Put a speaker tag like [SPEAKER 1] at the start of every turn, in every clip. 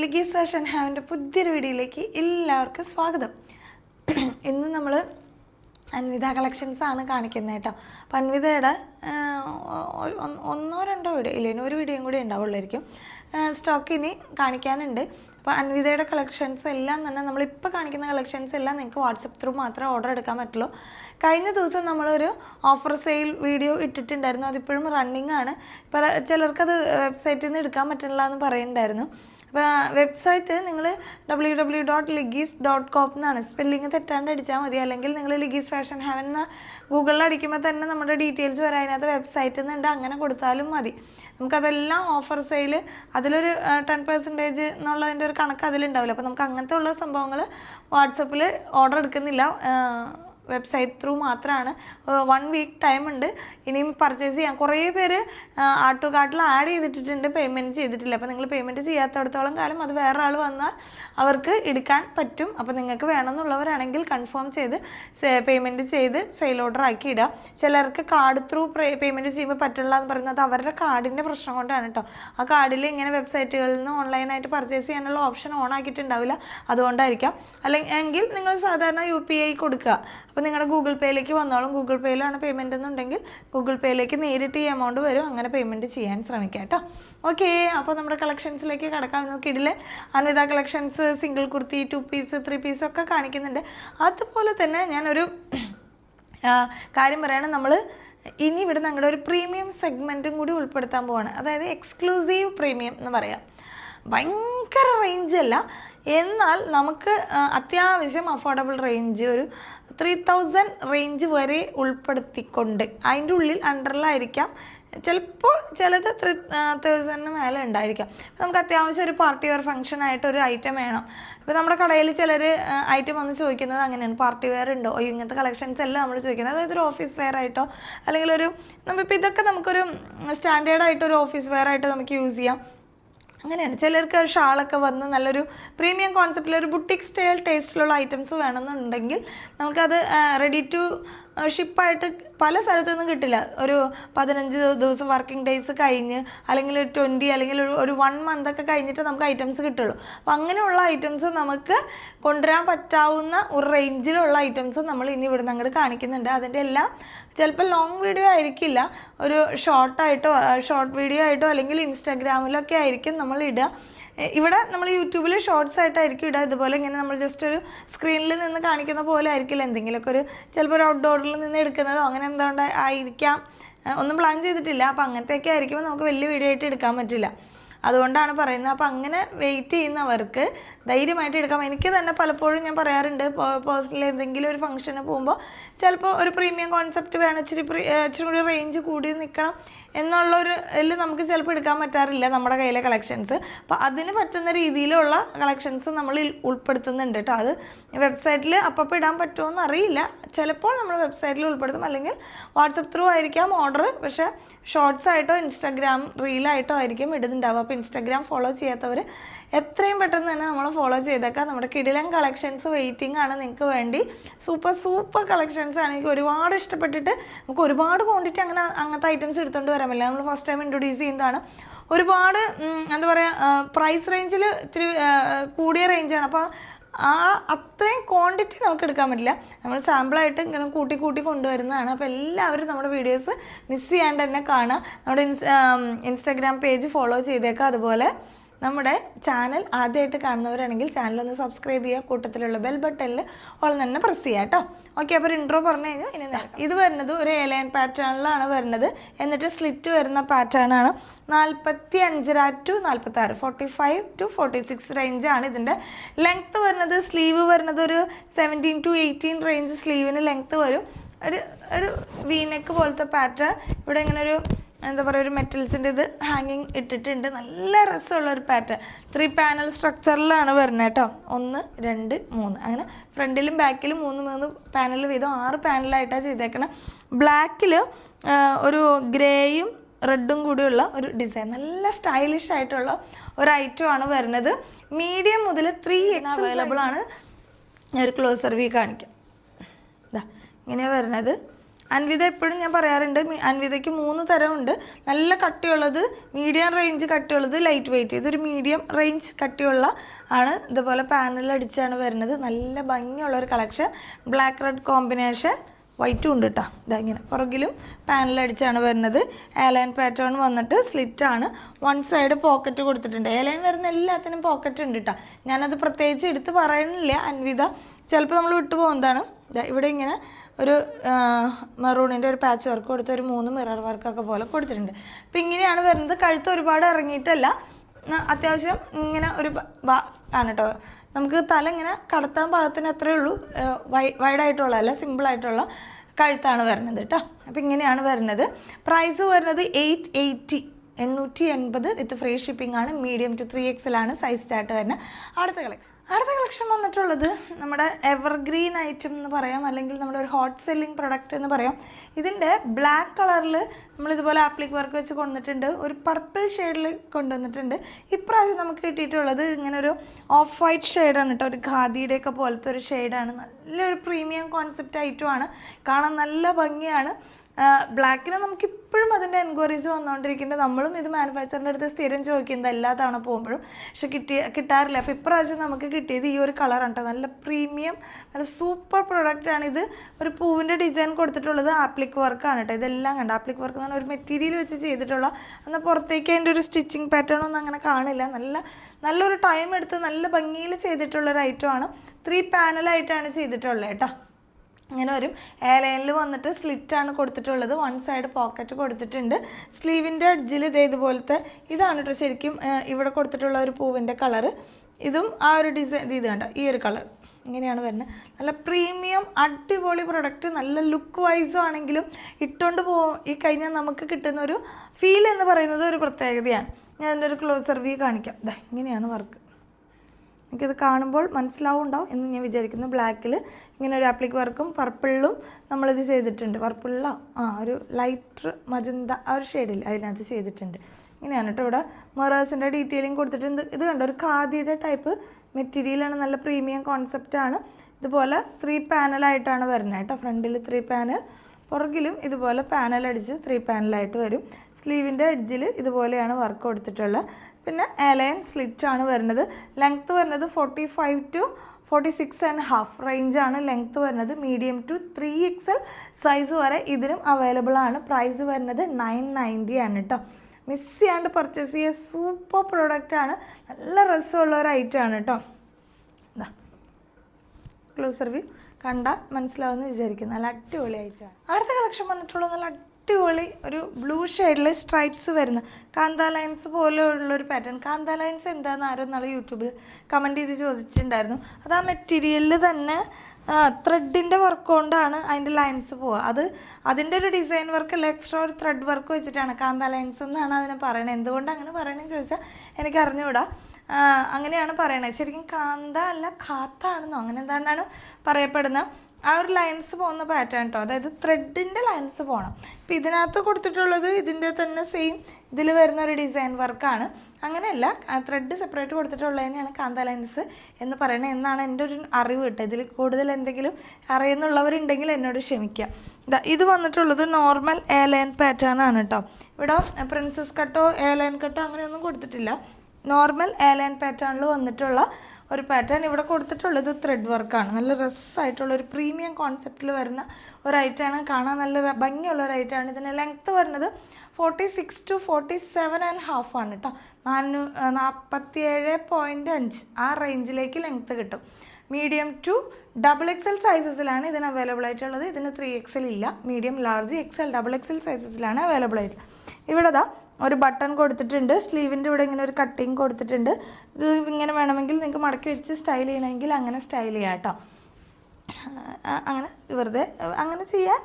[SPEAKER 1] ലിഗീസ് fashion ഹാവിൻ്റെ പുതിയൊരു വീഡിയോയിലേക്ക് എല്ലാവർക്കും സ്വാഗതം ഇന്ന് നമ്മൾ അൻവിത കളക്ഷൻസ് ആണ് കാണിക്കുന്നത് കേട്ടോ അപ്പം അൻവിതയുടെ ഒന്നോ രണ്ടോ വീഡിയോ ഇല്ലെങ്കിൽ ഒരു വീഡിയോയും കൂടി ഉണ്ടാവുള്ളായിരിക്കും സ്റ്റോക്ക് ഇനി കാണിക്കാനുണ്ട് അപ്പോൾ അൻവിതയുടെ കളക്ഷൻസ് എല്ലാം തന്നെ നമ്മളിപ്പോൾ കാണിക്കുന്ന കളക്ഷൻസ് എല്ലാം നിങ്ങൾക്ക് വാട്സപ്പ് ത്രൂ മാത്രമേ ഓർഡർ എടുക്കാൻ പറ്റുള്ളൂ കഴിഞ്ഞ ദിവസം നമ്മളൊരു ഓഫർ സെയിൽ വീഡിയോ ഇട്ടിട്ടുണ്ടായിരുന്നു അതിപ്പോഴും റണ്ണിങ് ആണ് ഇപ്പോൾ ചിലർക്കത് വെബ്സൈറ്റിൽ നിന്ന് എടുക്കാൻ പറ്റുന്നില്ല എന്ന് പറയുന്നുണ്ടായിരുന്നു അപ്പോൾ വെബ്സൈറ്റ് നിങ്ങൾ ഡബ്ല്യൂ ഡബ്ല്യൂ ഡോട്ട് ലിഗീസ് ഡോട്ട് കോം എന്നാണ് സ്പെല്ലിങ് തെറ്റാണ്ട് അടിച്ചാൽ മതി അല്ലെങ്കിൽ നിങ്ങൾ ലിഗീസ് ഫാഷൻ ഹെവൻ എന്ന ഗൂഗിളിൽ അടിക്കുമ്പോൾ തന്നെ നമ്മുടെ ഡീറ്റെയിൽസ് വരാം അതിനകത്ത് വെബ്സൈറ്റിൽ നിന്നുണ്ട് അങ്ങനെ കൊടുത്താലും മതി നമുക്കതെല്ലാം ഓഫർ സെയിൽ അതിലൊരു ടെൻ പെർസെൻറ്റേജ് എന്നുള്ളതിൻ്റെ ഒരു കണക്ക് അതിലുണ്ടാവില്ല അപ്പോൾ നമുക്ക് അങ്ങനത്തെ ഉള്ള സംഭവങ്ങൾ വാട്സപ്പിൽ ഓർഡർ എടുക്കുന്നില്ല വെബ്സൈറ്റ് ത്രൂ മാത്രമാണ് വൺ വീക്ക് ടൈം ഉണ്ട് ഇനിയും പർച്ചേസ് ചെയ്യാം കുറേ പേര് ആട്ടു കാർട്ടിൽ ആഡ് ചെയ്തിട്ടുണ്ട് പേയ്മെൻറ്റ് ചെയ്തിട്ടില്ല അപ്പോൾ നിങ്ങൾ പേയ്മെൻറ്റ് ചെയ്യാത്തടത്തോളം കാലം അത് വേറെ ആൾ വന്നാൽ അവർക്ക് എടുക്കാൻ പറ്റും അപ്പോൾ നിങ്ങൾക്ക് വേണമെന്നുള്ളവരാണെങ്കിൽ കൺഫേം ചെയ്ത് പേയ്മെൻറ്റ് ചെയ്ത് സെയിൽ ഓർഡർ ആക്കി ഇടുക ചിലർക്ക് കാർഡ് ത്രൂ പേയ്മെൻറ്റ് ചെയ്യുമ്പോൾ പറ്റില്ല എന്ന് പറയുന്നത് അവരുടെ കാർഡിൻ്റെ പ്രശ്നം കൊണ്ടാണ് കേട്ടോ ആ കാർഡിൽ ഇങ്ങനെ വെബ്സൈറ്റുകളിൽ നിന്ന് ഓൺലൈനായിട്ട് പർച്ചേസ് ചെയ്യാനുള്ള ഓപ്ഷൻ ഓൺ ആക്കിയിട്ടുണ്ടാവില്ല അതുകൊണ്ടായിരിക്കാം അല്ലെങ്കിൽ നിങ്ങൾ സാധാരണ യു പി ഐ കൊടുക്കുക അപ്പോൾ അപ്പോൾ നിങ്ങളുടെ ഗൂഗിൾ പേയിലേക്ക് വന്നോളും ഗൂഗിൾ പേയിലാണ് പേയ്മെൻ്റ് എന്നുണ്ടെങ്കിൽ ഗൂഗിൾ പേയിലേക്ക് നേരിട്ട് ഈ എമൗണ്ട് വരും അങ്ങനെ പേയ്മെൻറ്റ് ചെയ്യാൻ ശ്രമിക്കുക കേട്ടോ ഓക്കെ അപ്പോൾ നമ്മുടെ കളക്ഷൻസിലേക്ക് കിടക്കാം നോക്കിയിട്ടില്ലേ Anita collections single kurti two piece three piece ഒക്കെ കാണിക്കുന്നുണ്ട് അതുപോലെ തന്നെ ഞാനൊരു കാര്യം പറയുകയാണ് നമ്മൾ ഇനി ഇവിടെ ഞങ്ങളുടെ ഒരു പ്രീമിയം സെഗ്മെൻറ്റും കൂടി ഉൾപ്പെടുത്താൻ പോവാണ് അതായത് എക്സ്ക്ലൂസീവ് പ്രീമിയം എന്ന് പറയാം ഭയങ്കര റേഞ്ച് അല്ല എന്നാൽ നമുക്ക് അത്യാവശ്യം അഫോർഡബിൾ റേഞ്ച് ഒരു ത്രീ തൗസൻഡ് റേഞ്ച് വരെ ഉൾപ്പെടുത്തിക്കൊണ്ട് അതിൻ്റെ ഉള്ളിൽ അണ്ടറിലായിരിക്കാം ചിലപ്പോൾ ചിലത് ത്രീ തൗസൻഡിന് മേലെ ഉണ്ടായിരിക്കാം നമുക്ക് അത്യാവശ്യം ഒരു പാർട്ടി വെയർ ഫംഗ്ഷൻ ആയിട്ട് ഒരു ഐറ്റം വേണം ഇപ്പോൾ നമ്മുടെ കടയിൽ ചിലർ ഐറ്റം വന്ന് ചോദിക്കുന്നത് അങ്ങനെയാണ് പാർട്ടി വെയർ ഉണ്ടോ അയ്യോ ഇങ്ങനത്തെ കളക്ഷൻസ് എല്ലാം നമ്മൾ ചോദിക്കുന്നത് അതായത് ഒരു ഓഫീസ് വെയർ ആയിട്ടോ അല്ലെങ്കിൽ ഒരു നമ്മളിപ്പോൾ ഇതൊക്കെ നമുക്കൊരു സ്റ്റാൻഡേർഡായിട്ടൊരു ഒരു ഓഫീസ് വെയർ ആയിട്ട് നമുക്ക് യൂസ് ചെയ്യാം അങ്ങനെയാണ് ചിലർക്ക് ഷാളൊക്കെ വന്ന് നല്ലൊരു പ്രീമിയം കോൺസെപ്റ്റിൽ ഒരു ബുട്ടിക് സ്റ്റൈൽ ടേസ്റ്റിലുള്ള ഐറ്റംസ് വേണമെന്നുണ്ടെങ്കിൽ നമുക്കത് റെഡി ടു ഷിപ്പായിട്ട് പല സ്ഥലത്തൊന്നും കിട്ടില്ല ഒരു പതിനഞ്ച് ദിവസം വർക്കിംഗ് ഡേയ്സ് കഴിഞ്ഞ് അല്ലെങ്കിൽ ട്വൻറ്റി അല്ലെങ്കിൽ ഒരു വൺ മന്തൊക്കെ കഴിഞ്ഞിട്ട് നമുക്ക് ഐറ്റംസ് കിട്ടുള്ളൂ അപ്പോൾ അങ്ങനെയുള്ള ഐറ്റംസ് നമുക്ക് കൊണ്ടുവരാൻ പറ്റാവുന്ന ഒരു റേഞ്ചിലുള്ള ഐറ്റംസ് നമ്മൾ ഇനി ഇവിടുന്ന് അങ്ങോട്ട് കാണിക്കുന്നുണ്ട് അതിൻ്റെ എല്ലാം ചിലപ്പോൾ ലോങ് വീഡിയോ ആയിരിക്കില്ല ഒരു ഷോർട്ടായിട്ടോ ഷോർട്ട് വീഡിയോ ആയിട്ടോ അല്ലെങ്കിൽ ഇൻസ്റ്റാഗ്രാമിലൊക്കെ ആയിരിക്കും നമ്മൾ ഇടുക ഇവിടെ നമ്മൾ യൂട്യൂബിൽ ഷോർട്സ് ആയിട്ടായിരിക്കും ഇടുക ഇതുപോലെ ഇങ്ങനെ നമ്മൾ ജസ്റ്റ് ഒരു സ്ക്രീനിൽ നിന്ന് കാണിക്കുന്ന പോലെ ആയിരിക്കില്ല എന്തെങ്കിലുമൊക്കെ ഒരു ചിലപ്പോൾ ഒരു ഔട്ട്ഡോർ ഹോട്ടലിൽ നിന്ന് എടുക്കുന്നതോ അങ്ങനെ എന്തുകൊണ്ട് ആയിരിക്കാം ഒന്നും പ്ലാൻ ചെയ്തിട്ടില്ല അപ്പോൾ അങ്ങനത്തെയൊക്കെ ആയിരിക്കുമ്പോൾ നമുക്ക് വലിയ വീഡിയോ ആയിട്ട് എടുക്കാൻ പറ്റില്ല അതുകൊണ്ടാണ് പറയുന്നത് അപ്പം അങ്ങനെ വെയിറ്റ് ചെയ്യുന്നവർക്ക് ധൈര്യമായിട്ട് എടുക്കാം എനിക്ക് തന്നെ പലപ്പോഴും ഞാൻ പറയാറുണ്ട് പേഴ്സണലി എന്തെങ്കിലും ഒരു ഫംഗ്ഷന് പോകുമ്പോൾ ചിലപ്പോൾ ഒരു പ്രീമിയം കോൺസെപ്റ്റ് വേണം ഇച്ചിരി ഇച്ചിരി കൂടി റേഞ്ച് കൂടി നിൽക്കണം എന്നുള്ള ഒരു ഇതിൽ നമുക്ക് ചിലപ്പോൾ എടുക്കാൻ പറ്റാറില്ല നമ്മുടെ കയ്യിലെ കളക്ഷൻസ് അപ്പോൾ അതിന് പറ്റുന്ന രീതിയിലുള്ള കളക്ഷൻസ് നമ്മൾ ഉൾപ്പെടുത്തുന്നുണ്ട് കേട്ടോ അത് വെബ്സൈറ്റിൽ അപ്പം ഇടാൻ പറ്റുമോ അറിയില്ല ചിലപ്പോൾ നമ്മൾ വെബ്സൈറ്റിൽ ഉൾപ്പെടുത്തും അല്ലെങ്കിൽ വാട്സപ്പ് ത്രൂ ആയിരിക്കാം ഓർഡർ പക്ഷേ ഷോർട്സ് ആയിട്ടോ ഇൻസ്റ്റാഗ്രാം റീലായിട്ടോ ആയിരിക്കും ഇടുന്നുണ്ടാവുക അപ്പോൾ ഇൻസ്റ്റാഗ്രാം ഫോളോ ചെയ്യാത്തവർ എത്രയും പെട്ടെന്ന് തന്നെ നമ്മൾ ഫോളോ ചെയ്തേക്കാം നമ്മുടെ കിടിലൻ കളക്ഷൻസ് വെയിറ്റിംഗ് ആണ് നിങ്ങൾക്ക് വേണ്ടി സൂപ്പർ സൂപ്പർ കളക്ഷൻസ് ആണ് എനിക്ക് ഒരുപാട് ഇഷ്ടപ്പെട്ടിട്ട് നമുക്ക് ഒരുപാട് ക്വാണ്ടിറ്റി അങ്ങനെ അങ്ങനത്തെ ഐറ്റംസ് എടുത്തുകൊണ്ട് വരാൻ പറ്റില്ല നമ്മൾ ഫസ്റ്റ് ടൈം ഇൻട്രൊഡ്യൂസ് ചെയ്യുന്നതാണ് ഒരുപാട് എന്താ പറയുക പ്രൈസ് റേഞ്ചിൽ ഇത്തിരി കൂടിയ റേഞ്ചാണ് അപ്പോൾ ആ അത്രയും ക്വാണ്ടിറ്റി നമുക്ക് എടുക്കാൻ പറ്റില്ല നമ്മൾ സാമ്പിളായിട്ട് ഇങ്ങനെ കൂട്ടി കൂട്ടി കൊണ്ടുവരുന്നതാണ് അപ്പോൾ എല്ലാവരും നമ്മുടെ വീഡിയോസ് മിസ് ചെയ്യാണ്ട് തന്നെ കാണുക നമ്മുടെ ഇൻസ് ഇൻസ്റ്റാഗ്രാം പേജ് ഫോളോ ചെയ്തേക്കുക അതുപോലെ നമ്മുടെ ചാനൽ ആദ്യമായിട്ട് കാണുന്നവരാണെങ്കിൽ ചാനൽ ഒന്ന് സബ്സ്ക്രൈബ് ചെയ്യുക കൂട്ടത്തിലുള്ള ബെൽ ബട്ടണിൽ ഓൾ തന്നെ പ്രസ് ചെയ്യുക കേട്ടോ ഓക്കെ അപ്പോൾ ഇൻട്രോ പറഞ്ഞു കഴിഞ്ഞാൽ ഇനി ഇത് വരുന്നത് ഒരു എലയൻ പാറ്റേണിലാണ് വരുന്നത് എന്നിട്ട് സ്ലിറ്റ് വരുന്ന പാറ്റേണാണ് നാൽപ്പത്തി അഞ്ചര ടു നാൽപ്പത്തി ആറ് forty five to forty six റേഞ്ചാണ് ഇതിൻ്റെ ലെങ്ത്ത് വരുന്നത് സ്ലീവ് വരുന്നത് ഒരു സെവൻറ്റീൻ ടു എയ്റ്റീൻ റേഞ്ച് സ്ലീവിന് ലെങ്ത്ത് വരും ഒരു ഒരു വീനെക്ക് പോലത്തെ പാറ്റേൺ ഇവിടെ ഇങ്ങനെ ഒരു എന്താ പറയുക ഒരു മെറ്റൽസിൻ്റെ ഇത് ഹാങ്ങിങ് ഇട്ടിട്ടുണ്ട് നല്ല രസമുള്ള ഒരു പാറ്റേൺ ത്രീ പാനൽ സ്ട്രക്ചറിലാണ് വരുന്നത് കേട്ടോ ഒന്ന് രണ്ട് മൂന്ന് അങ്ങനെ ഫ്രണ്ടിലും ബാക്കിലും മൂന്ന് മൂന്ന് പാനൽ വീതം ആറ് പാനലായിട്ടാണ് ചെയ്തേക്കണം ബ്ലാക്കിൽ ഒരു ഗ്രേയും റെഡും കൂടിയുള്ള ഒരു ഡിസൈൻ നല്ല സ്റ്റൈലിഷ് ആയിട്ടുള്ള ഒരു ഐറ്റം ആണ് വരുന്നത് മീഡിയം മുതൽ ത്രീ എക്സ് അവൈലബിൾ ആണ് ഞാൻ ഒരു ക്ലോസർ വീ കാണിക്കാം ഇതാ ഇങ്ങനെയാണ് വരുന്നത് അൻവിത എപ്പോഴും ഞാൻ പറയാറുണ്ട് അൻവിതയ്ക്ക് മൂന്ന് തരമുണ്ട് നല്ല കട്ടിയുള്ളത് മീഡിയം റേഞ്ച് കട്ടിയുള്ളത് ലൈറ്റ് വെയിറ്റ് ഇതൊരു മീഡിയം റേഞ്ച് കട്ടിയുള്ള ആണ് ഇതുപോലെ പാനലടിച്ചാണ് വരുന്നത് നല്ല ഭംഗിയുള്ള ഒരു കളക്ഷൻ ബ്ലാക്ക് റെഡ് കോമ്പിനേഷൻ വൈറ്റും ഉണ്ട് കേട്ടോ ഇതാ ഇങ്ങനെ പുറകിലും പാനലടിച്ചാണ് വരുന്നത് ഏലൈൻ പാറ്റേൺ വന്നിട്ട് സ്ലിറ്റാണ് വൺ സൈഡ് പോക്കറ്റ് കൊടുത്തിട്ടുണ്ട് ഏലൈൻ വരുന്ന എല്ലാത്തിനും പോക്കറ്റ് ഉണ്ട് കേട്ടോ ഞാനത് പ്രത്യേകിച്ച് എടുത്ത് പറയുന്നില്ല അൻവിത ചിലപ്പോൾ നമ്മൾ വിട്ടുപോകുന്നതാണ് ഇവിടെ ഇങ്ങനെ ഒരു മെറൂണിൻ്റെ ഒരു പാച്ച് വർക്ക് കൊടുത്ത് ഒരു മൂന്ന് മിറർ വർക്കൊക്കെ പോലെ കൊടുത്തിട്ടുണ്ട് അപ്പം ഇങ്ങനെയാണ് വരുന്നത് കഴുത്ത് ഒരുപാട് ഇറങ്ങിയിട്ടല്ല അത്യാവശ്യം ഇങ്ങനെ ഒരു ആണ് കേട്ടോ നമുക്ക് തല ഇങ്ങനെ കടത്താൻ പാകത്തിന് അത്രയേ ഉള്ളൂ വൈ വൈഡായിട്ടുള്ള അല്ല സിമ്പിളായിട്ടുള്ള കഴുത്താണ് വരുന്നത് കേട്ടോ അപ്പം ഇങ്ങനെയാണ് വരുന്നത് പ്രൈസ് വരുന്നത് എയ്റ്റ് എയ്റ്റി എണ്ണൂറ്റി എൺപത് വിത്ത് ഫ്രീ ഷിപ്പിംഗ് ആണ് മീഡിയം ടു ത്രീ എക്സിലാണ് സൈസ് ചാർട്ട് തന്നെ അടുത്ത കളക്ഷൻ അടുത്ത കളക്ഷൻ വന്നിട്ടുള്ളത് നമ്മുടെ എവർഗ്രീൻ ഐറ്റം എന്ന് പറയാം അല്ലെങ്കിൽ നമ്മുടെ ഒരു ഹോട്ട് സെല്ലിംഗ് പ്രൊഡക്റ്റ് എന്ന് പറയാം ഇതിൻ്റെ ബ്ലാക്ക് കളറിൽ നമ്മളിതുപോലെ ആപ്ലിക് വർക്ക് വെച്ച് കൊണ്ടുവന്നിട്ടുണ്ട് ഒരു പർപ്പിൾ ഷെയ്ഡിൽ കൊണ്ടുവന്നിട്ടുണ്ട് ഇപ്രാവശ്യം നമുക്ക് കിട്ടിയിട്ടുള്ളത് ഇങ്ങനെ ഒരു ഓഫ് വൈറ്റ് ഷെയ്ഡാണ് കേട്ടോ ഒരു ഖാദിയുടെയൊക്കെ പോലത്തെ ഒരു ഷെയ്ഡാണ് നല്ലൊരു പ്രീമിയം കോൺസെപ്റ്റ് ഐറ്റമാണ് കാണാൻ നല്ല ഭംഗിയാണ് ബ്ലാക്കിന് നമുക്ക് ഇപ്പോഴും അതിൻ്റെ എൻക്വയറീസ് വന്നുകൊണ്ടിരിക്കുന്നത് നമ്മളും ഇത് മാനുഫാക്ചറിൻ്റെ അടുത്ത് സ്ഥിരം ചോദിക്കുന്നത് എല്ലാ തവണ പോകുമ്പോഴും പക്ഷെ കിട്ടിയ കിട്ടാറില്ല അപ്പോൾ ഇപ്രാവശ്യം നമുക്ക് കിട്ടിയത് ഈ ഒരു കളറാണ് കേട്ടോ നല്ല പ്രീമിയം നല്ല സൂപ്പർ പ്രൊഡക്റ്റാണ് ഇത് ഒരു പൂവിൻ്റെ ഡിസൈൻ കൊടുത്തിട്ടുള്ളത് ആപ്ലിക് വർക്കാണ് കേട്ടോ ഇതെല്ലാം കണ്ട ആപ്ലിക് വർക്ക് എന്ന് പറഞ്ഞാൽ ഒരു മെറ്റീരിയൽ വെച്ച് ചെയ്തിട്ടുള്ള എന്നാൽ പുറത്തേക്ക് അതിൻ്റെ ഒരു സ്റ്റിച്ചിങ് പാറ്റേൺ ഒന്നും അങ്ങനെ കാണില്ല നല്ല നല്ലൊരു ടൈം എടുത്ത് നല്ല ഭംഗിയിൽ ചെയ്തിട്ടുള്ളൊരു ഐറ്റമാണ് ത്രീ പാനലായിട്ടാണ് ചെയ്തിട്ടുള്ളത് കേട്ടോ ഇങ്ങനെ വരും ഏലയിൽ വന്നിട്ട് സ്ലിറ്റാണ് കൊടുത്തിട്ടുള്ളത് വൺ സൈഡ് പോക്കറ്റ് കൊടുത്തിട്ടുണ്ട് സ്ലീവിൻ്റെ അഡ്ജിൽ ഇത് ഇതുപോലത്തെ ഇതാണ് കേട്ടോ ശരിക്കും ഇവിടെ കൊടുത്തിട്ടുള്ള ഒരു പൂവിൻ്റെ കളറ് ഇതും ആ ഒരു ഡിസൈൻ ഇത് കണ്ട ഈ ഒരു കളർ ഇങ്ങനെയാണ് വരുന്നത് നല്ല പ്രീമിയം അടിപൊളി പ്രൊഡക്റ്റ് നല്ല ലുക്ക് വൈസും ആണെങ്കിലും ഇട്ടുകൊണ്ട് പോ ഈ കഴിഞ്ഞാൽ നമുക്ക് കിട്ടുന്ന ഒരു ഫീൽ എന്ന് പറയുന്നത് ഒരു പ്രത്യേകതയാണ് ഞാൻ ഒരു ക്ലോസർ വ്യൂ കാണിക്കാം ഇങ്ങനെയാണ് വർക്ക് നമുക്കിത് കാണുമ്പോൾ മനസ്സിലാവുണ്ടാവും എന്ന് ഞാൻ വിചാരിക്കുന്നു ബ്ലാക്കിൽ ഇങ്ങനെ ഒരു ആപ്ലിക് വർക്കും പർപ്പിളിലും നമ്മളിത് ചെയ്തിട്ടുണ്ട് പർപ്പിളിലോ ആ ഒരു ലൈറ്റ് മജന്ത ആ ഒരു ഷെയ്ഡിൽ അതിനകത്ത് ചെയ്തിട്ടുണ്ട് ഇങ്ങനെയാണ് കേട്ടോ ഇവിടെ മൊറേഴ്സിൻ്റെ ഡീറ്റെയിലിംഗ് കൊടുത്തിട്ട് ഇത് കണ്ടോ ഒരു ഖാദിയുടെ ടൈപ്പ് മെറ്റീരിയലാണ് നല്ല പ്രീമിയം കോൺസെപ്റ്റാണ് ഇതുപോലെ ത്രീ പാനലായിട്ടാണ് വരുന്നത് കേട്ടോ ഫ്രണ്ടിൽ ത്രീ പാനൽ പുറകിലും ഇതുപോലെ പാനൽ അടിച്ച് ത്രീ പാനലായിട്ട് വരും സ്ലീവിൻ്റെ എഡ്ജിൽ ഇതുപോലെയാണ് വർക്ക് കൊടുത്തിട്ടുള്ളത് പിന്നെ സ്ലിറ്റ് സ്ലിറ്റാണ് വരുന്നത് ലെങ്ത്ത് വരുന്നത് forty five to forty six and half റേഞ്ചാണ് ലെങ്ത്ത് വരുന്നത് medium to three L size വരെ ഇതിനും അവൈലബിൾ ആണ് പ്രൈസ് വരുന്നത് നയൻ നയൻറ്റി ആണ് കേട്ടോ മിസ് ചെയ്യാണ്ട് പർച്ചേസ് ചെയ്യുക സൂപ്പർ ആണ് നല്ല രസമുള്ള ഒരു ഐറ്റമാണ് കേട്ടോ ക്ലോസർ വ്യൂ കണ്ടാൽ മനസ്സിലാവുമെന്ന് വിചാരിക്കുന്നു നല്ല അടിപൊളിയായിട്ടാണ് അടുത്ത കളക്ഷൻ വന്നിട്ടുള്ള നല്ല അടിപൊളി ഒരു ബ്ലൂ ഷെയ്ഡിൽ സ്ട്രൈപ്സ് വരുന്ന കാന്ത ലൈൻസ് പോലെയുള്ളൊരു പാറ്റേൺ കാന്ത ലൈൻസ് എന്താണെന്ന് ആരും നാളെ യൂട്യൂബിൽ കമൻറ്റ് ചെയ്ത് ചോദിച്ചിട്ടുണ്ടായിരുന്നു അത് ആ മെറ്റീരിയലിൽ തന്നെ ത്രെഡിൻ്റെ വർക്ക് കൊണ്ടാണ് അതിൻ്റെ ലൈൻസ് പോവുക അത് അതിൻ്റെ ഒരു ഡിസൈൻ വർക്ക് അല്ല എക്സ്ട്രാ ഒരു ത്രെഡ് വർക്ക് വെച്ചിട്ടാണ് കാന്ത ലൈൻസ് എന്നാണ് അതിനെ പറയണത് എന്തുകൊണ്ട് അങ്ങനെ പറയണമെന്ന് ചോദിച്ചാൽ എനിക്ക് അറിഞ്ഞുകൂടാ അങ്ങനെയാണ് പറയണത് ശരിക്കും കാന്ത അല്ല കാത്ത ആണെന്നോ അങ്ങനെ എന്താണെന്നാണ് പറയപ്പെടുന്ന ആ ഒരു ലൈൻസ് പോകുന്ന പാറ്റേൺ കേട്ടോ അതായത് ത്രെഡിൻ്റെ ലൈൻസ് പോകണം ഇപ്പം ഇതിനകത്ത് കൊടുത്തിട്ടുള്ളത് ഇതിൻ്റെ തന്നെ സെയിം ഇതിൽ വരുന്ന ഒരു ഡിസൈൻ വർക്കാണ് അങ്ങനെയല്ല ത്രെഡ് സെപ്പറേറ്റ് കൊടുത്തിട്ടുള്ളത് തന്നെയാണ് കാന്ത ലൈൻസ് എന്ന് പറയുന്നത് എന്നാണ് എൻ്റെ ഒരു അറിവ് കിട്ടുക ഇതിൽ കൂടുതൽ എന്തെങ്കിലും അറിയുന്നുള്ളവരുണ്ടെങ്കിൽ എന്നോട് ക്ഷമിക്കുക ഇത് വന്നിട്ടുള്ളത് നോർമൽ എ ലൈൻ പാറ്റേൺ ആണ് കേട്ടോ ഇവിടെ പ്രിൻസസ് കട്ടോ എ ലൈൻ കട്ടോ അങ്ങനെയൊന്നും കൊടുത്തിട്ടില്ല നോർമൽ ഏലൈൻ പാറ്റേണിൽ വന്നിട്ടുള്ള ഒരു പാറ്റേൺ ഇവിടെ കൊടുത്തിട്ടുള്ളത് ത്രെഡ് വർക്കാണ് നല്ല റസ്സായിട്ടുള്ള ഒരു പ്രീമിയം കോൺസെപ്റ്റിൽ വരുന്ന ഒരു ഐറ്റമാണ് കാണാൻ നല്ല ഭംഗിയുള്ള ഒരു ഐറ്റമാണ് ഇതിൻ്റെ ലെങ്ത്ത് വരുന്നത് forty six to forty seven and half ആണ് കേട്ടോ നാനൂ നാൽപ്പത്തിയേഴ് പോയിൻ്റ് അഞ്ച് ആ റേഞ്ചിലേക്ക് ലെങ്ത്ത് കിട്ടും മീഡിയം ടു ഡബിൾ എൽ സൈസസിലാണ് ഇതിന് അവൈലബിൾ ആയിട്ടുള്ളത് ഇതിന് ത്രീ എൽ ഇല്ല medium large L double L സൈസസിലാണ് അവൈലബിൾ ആയിട്ടുള്ളത് ഇവിടെ ദാ ഒരു ബട്ടൺ കൊടുത്തിട്ടുണ്ട് സ്ലീവിൻ്റെ ഇവിടെ ഇങ്ങനെ ഒരു കട്ടിങ് കൊടുത്തിട്ടുണ്ട് ഇത് ഇങ്ങനെ വേണമെങ്കിൽ നിങ്ങൾക്ക് മടക്കി വെച്ച് സ്റ്റൈൽ ചെയ്യണമെങ്കിൽ അങ്ങനെ സ്റ്റൈൽ ചെയ്യാം കേട്ടോ അങ്ങനെ വെറുതെ അങ്ങനെ ചെയ്യാൻ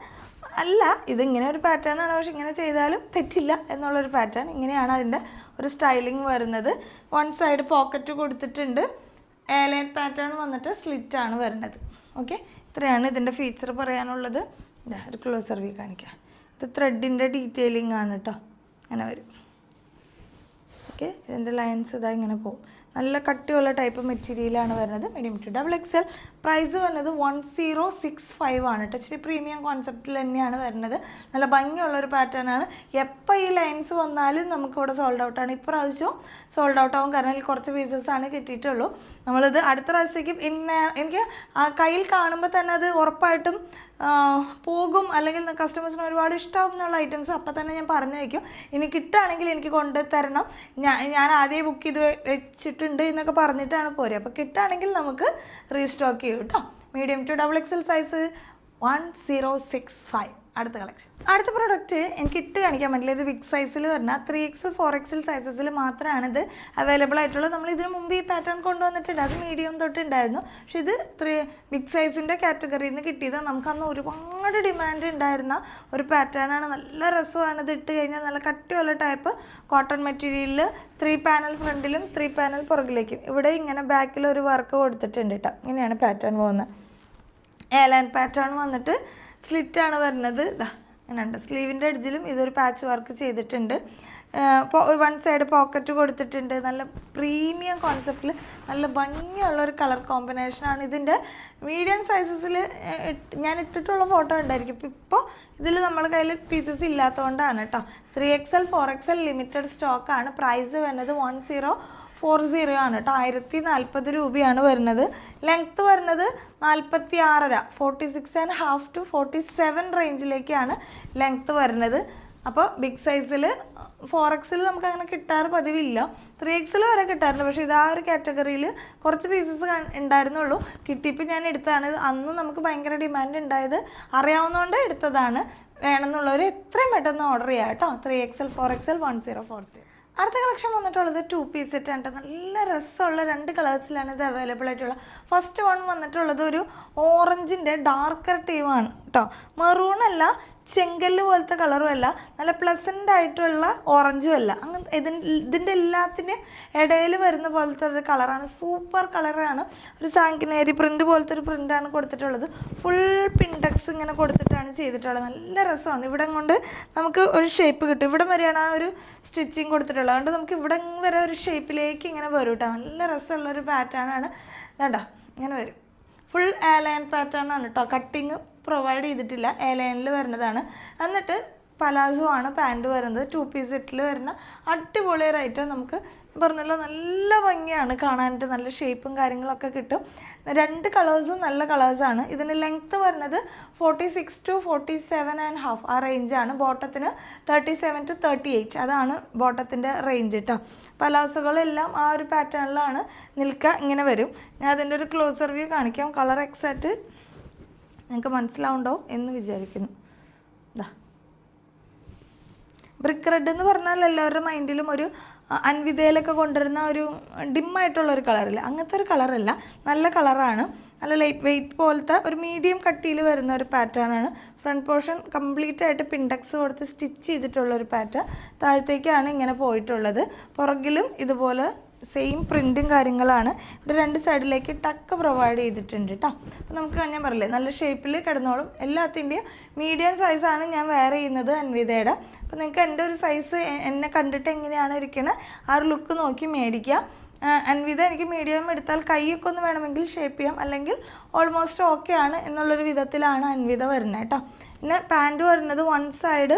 [SPEAKER 1] അല്ല ഇതിങ്ങനെ ഒരു പാറ്റേൺ ആണ് പക്ഷെ ഇങ്ങനെ ചെയ്താലും തെറ്റില്ല എന്നുള്ളൊരു പാറ്റേൺ ഇങ്ങനെയാണ് അതിൻ്റെ ഒരു സ്റ്റൈലിംഗ് വരുന്നത് വൺ സൈഡ് പോക്കറ്റ് കൊടുത്തിട്ടുണ്ട് ഏലൈൻ പാറ്റേൺ വന്നിട്ട് സ്ലിറ്റ് ആണ് വരുന്നത് ഓക്കെ ഇത്രയാണ് ഇതിൻ്റെ ഫീച്ചർ പറയാനുള്ളത് ഒരു ക്ലോസർ വി കാണിക്കാം ഇത് ത്രെഡിൻ്റെ ഡീറ്റെയിലിംഗ് ആണ് കേട്ടോ അങ്ങനെ വരും ഓക്കെ ഇതിൻ്റെ ലൈൻസ് ഇതാ ഇങ്ങനെ പോകും നല്ല കട്ടിയുള്ള ടൈപ്പ് മെറ്റീരിയലാണ് വരുന്നത് medium to double L price വരുന്നത് വൺ സീറോ സിക്സ് ഫൈവ് ആണ് കേട്ടോ ഇച്ചിരി പ്രീമിയം കോൺസെപ്റ്റിൽ തന്നെയാണ് വരുന്നത് നല്ല ഭംഗിയുള്ള ഒരു പാറ്റേൺ ആണ് എപ്പോൾ ഈ ലൈൻസ് വന്നാലും നമുക്കിവിടെ സോൾഡ് ഔട്ടാണ് ഇപ്രാവശ്യവും സോൾഡ് ഔട്ട് ആവും കാരണം കുറച്ച് പീസസ് ആണ് കിട്ടിയിട്ടുള്ളൂ നമ്മളിത് അടുത്ത പ്രാവശ്യത്തേക്ക് ഇന്ന എനിക്ക് ആ കയ്യിൽ കാണുമ്പോൾ തന്നെ അത് ഉറപ്പായിട്ടും പോകും അല്ലെങ്കിൽ കസ്റ്റമേഴ്സിന് ഒരുപാട് ഇഷ്ടമാകും എന്നുള്ള ഐറ്റംസ് അപ്പം തന്നെ ഞാൻ പറഞ്ഞു വയ്ക്കും ഇനി കിട്ടുകയാണെങ്കിൽ എനിക്ക് കൊണ്ട് തരണം ഞാൻ ഞാൻ ആദ്യമേ ബുക്ക് ചെയ്ത് വെച്ചിട്ടുണ്ട് എന്നൊക്കെ പറഞ്ഞിട്ടാണ് പോരുക അപ്പോൾ കിട്ടുകയാണെങ്കിൽ നമുക്ക് റീസ്റ്റോക്ക് ചെയ്യും കേട്ടോ medium to double XL size one zero six five അടുത്ത കളക്ഷൻ അടുത്ത പ്രൊഡക്റ്റ് എനിക്ക് ഇട്ട് കാണിക്കാൻ പറ്റില്ല ഇത് ബിഗ് സൈസിൽ വരുന്ന ത്രീ എക്സൽ ഫോർ എക്സിൽ സൈസസിൽ മാത്രമാണ് ഇത് അവൈലബിൾ ആയിട്ടുള്ളത് നമ്മൾ ഇതിനു മുമ്പ് ഈ പാറ്റേൺ കൊണ്ടുവന്നിട്ടുണ്ട് അത് മീഡിയം തൊട്ട് ഉണ്ടായിരുന്നു പക്ഷേ ഇത് ത്രീ ബിഗ് സൈസിൻ്റെ കാറ്റഗറിയിൽ നിന്ന് കിട്ടിയത് നമുക്ക് അന്ന് ഒരുപാട് ഡിമാൻഡ് ഉണ്ടായിരുന്ന ഒരു പാറ്റേൺ ആണ് നല്ല രസമാണ് ഇത് ഇട്ട് കഴിഞ്ഞാൽ നല്ല കട്ടിയുള്ള ടൈപ്പ് കോട്ടൺ മെറ്റീരിയലിൽ ത്രീ പാനൽ ഫ്രണ്ടിലും ത്രീ പാനൽ പുറകിലേക്കും ഇവിടെ ഇങ്ങനെ ബാക്കിൽ ഒരു വർക്ക് കൊടുത്തിട്ടുണ്ട് കേട്ടോ ഇങ്ങനെയാണ് പാറ്റേൺ പോകുന്നത് ഏലൻ പാറ്റേൺ വന്നിട്ട് സ്ലിറ്റാണ് വരുന്നത് ഇതാ ഉണ്ട് സ്ലീവിൻ്റെ അടിച്ചിലും ഇതൊരു പാച്ച് വർക്ക് ചെയ്തിട്ടുണ്ട് വൺ സൈഡ് പോക്കറ്റ് കൊടുത്തിട്ടുണ്ട് നല്ല പ്രീമിയം കോൺസെപ്റ്റിൽ നല്ല ഭംഗിയുള്ള ഒരു കളർ കോമ്പിനേഷനാണ് ഇതിൻ്റെ മീഡിയം സൈസസിൽ ഞാൻ ഇട്ടിട്ടുള്ള ഫോട്ടോ ഉണ്ടായിരിക്കും ഇപ്പോൾ ഇപ്പോൾ ഇതിൽ നമ്മുടെ കയ്യിൽ പീസസ് ഇല്ലാത്തതുകൊണ്ടാണ് കേട്ടോ three X L four X L limited സ്റ്റോക്കാണ് പ്രൈസ് വരുന്നത് വൺ സീറോ ഫോർ സീറോ ആണ് കേട്ടോ ആയിരത്തി നാൽപ്പത് രൂപയാണ് വരുന്നത് ലെങ്ത്ത് വരുന്നത് നാൽപ്പത്തി ആറര forty six and half to forty seven റേഞ്ചിലേക്കാണ് ലെങ്ത്ത് വരുന്നത് അപ്പോൾ ബിഗ് സൈസിൽ ഫോർ എക്സിൽ നമുക്ക് അങ്ങനെ കിട്ടാറ് പതിവില്ല ത്രീ എക്സിൽ വരെ കിട്ടാറുണ്ട് പക്ഷേ ഇത് ആ ഒരു കാറ്റഗറിയിൽ കുറച്ച് പീസസ് ഉണ്ടായിരുന്നുള്ളൂ കിട്ടിയപ്പോൾ ഞാൻ എടുത്താണ് അന്ന് നമുക്ക് ഭയങ്കര ഡിമാൻഡ് ഉണ്ടായത് അറിയാവുന്നതുകൊണ്ട് എടുത്തതാണ് വേണമെന്നുള്ളവർ എത്രയും പെട്ടെന്ന് ഓർഡർ ചെയ്യാം കേട്ടോ three XL four XL one zero four zero അടുത്ത കളക്ഷൻ വന്നിട്ടുള്ളത് ടു പീസ് സെറ്റ് ആണ് നല്ല രസമുള്ള രണ്ട് കളേഴ്സിലാണ് ഇത് അവൈലബിൾ ആയിട്ടുള്ളത് ഫസ്റ്റ് വൺ വന്നിട്ടുള്ളത് ഒരു ഓറഞ്ചിൻ്റെ ഡാർക്കർ ടീമാണ് കേട്ടോ മെറൂൺ അല്ല ചെങ്കല്ല് പോലത്തെ കളറും അല്ല നല്ല പ്ലസൻ്റ് ആയിട്ടുള്ള ഓറഞ്ചും അല്ല അങ്ങനെ ഇതിന് ഇതിൻ്റെ എല്ലാത്തിന് ഇടയിൽ വരുന്ന പോലത്തെ ഒരു കളറാണ് സൂപ്പർ കളറാണ് ഒരു സാങ്കിനേരി പ്രിൻ്റ് പോലത്തെ ഒരു പ്രിൻ്റാണ് കൊടുത്തിട്ടുള്ളത് ഫുൾ പിൻടെക്സ് ഇങ്ങനെ കൊടുത്തിട്ടാണ് ചെയ്തിട്ടുള്ളത് നല്ല രസമാണ് ഇവിടെ കൊണ്ട് നമുക്ക് ഒരു ഷേപ്പ് കിട്ടും ഇവിടെ വരെയാണ് ആ ഒരു സ്റ്റിച്ചിങ് കൊടുത്തിട്ടുള്ളത് അതുകൊണ്ട് നമുക്ക് ഇവിടെ വരെ ഒരു ഷേപ്പിലേക്ക് ഇങ്ങനെ വരും കേട്ടോ നല്ല രസമുള്ളൊരു പാറ്റേണാണ് വേണ്ട ഇങ്ങനെ വരും ഫുൾ ലൈൻ പാറ്റേൺ ആണ് കേട്ടോ കട്ടിങ്ങും പ്രൊവൈഡ് ചെയ്തിട്ടില്ല എ ലൈനിൽ വരുന്നതാണ് എന്നിട്ട് പലാസോ ആണ് പാൻറ് വരുന്നത് ടു പീസ് സെറ്റിൽ വരുന്ന അടിപൊളി ഒരു ഐറ്റം നമുക്ക് പറഞ്ഞല്ലോ നല്ല ഭംഗിയാണ് കാണാനായിട്ട് നല്ല ഷേപ്പും കാര്യങ്ങളൊക്കെ കിട്ടും രണ്ട് കളേഴ്സും നല്ല കളേഴ്സാണ് ഇതിന് ലെങ്ത്ത് വരുന്നത് forty six to forty seven and half ആ റേഞ്ചാണ് ബോട്ടത്തിന് thirty seven to thirty eight അതാണ് ബോട്ടത്തിൻ്റെ റേഞ്ച് കേട്ടോ പലാസുകളെല്ലാം ആ ഒരു പാറ്റേണിലാണ് നിൽക്കുക ഇങ്ങനെ വരും ഞാൻ അതിൻ്റെ ഒരു ക്ലോസർ വ്യൂ കാണിക്കാം കളർ എക്സാക്റ്റ് നിങ്ങൾക്ക് മനസ്സിലാവുണ്ടോ എന്ന് വിചാരിക്കുന്നു ബ്രിക്ക് റെഡ് എന്ന് പറഞ്ഞാൽ എല്ലാവരുടെ മൈൻഡിലും ഒരു അൻവിതയിലൊക്കെ കൊണ്ടുവരുന്ന ഒരു ഡിമ്മായിട്ടുള്ളൊരു ഒരു കളറില്ല അങ്ങനത്തെ ഒരു കളറല്ല നല്ല കളറാണ് നല്ല ലൈറ്റ് വെയിറ്റ് പോലത്തെ ഒരു മീഡിയം കട്ടിയിൽ വരുന്ന ഒരു പാറ്റേണാണ് ഫ്രണ്ട് പോർഷൻ കംപ്ലീറ്റ് ആയിട്ട് പിൻഡക്സ് കൊടുത്ത് സ്റ്റിച്ച് ചെയ്തിട്ടുള്ള ഒരു പാറ്റേൺ താഴത്തേക്കാണ് ഇങ്ങനെ പോയിട്ടുള്ളത് പുറകിലും ഇതുപോലെ സെയിം പ്രിൻറ്റും കാര്യങ്ങളാണ് ഇവിടെ രണ്ട് സൈഡിലേക്ക് ടക്ക് പ്രൊവൈഡ് ചെയ്തിട്ടുണ്ട് കേട്ടോ അപ്പോൾ നമുക്ക് ഞാൻ പറയില്ലേ നല്ല ഷേപ്പിൽ കിടന്നോളും എല്ലാത്തിൻ്റെയും മീഡിയം സൈസാണ് ഞാൻ വെയർ ചെയ്യുന്നത് അൻവിതയുടെ അപ്പോൾ നിങ്ങൾക്ക് എൻ്റെ ഒരു സൈസ് എന്നെ കണ്ടിട്ട് എങ്ങനെയാണ് ഇരിക്കുന്നത് ആ ഒരു ലുക്ക് നോക്കി മേടിക്കാം അൻവിത എനിക്ക് മീഡിയം എടുത്താൽ കൈയൊക്കെ ഒന്ന് വേണമെങ്കിൽ ഷേപ്പ് ചെയ്യാം അല്ലെങ്കിൽ ഓൾമോസ്റ്റ് ഓക്കെ ആണ് എന്നുള്ളൊരു വിധത്തിലാണ് അൻവിത വരുന്നത് കേട്ടോ പിന്നെ പാൻറ്റ് വരുന്നത് വൺ സൈഡ്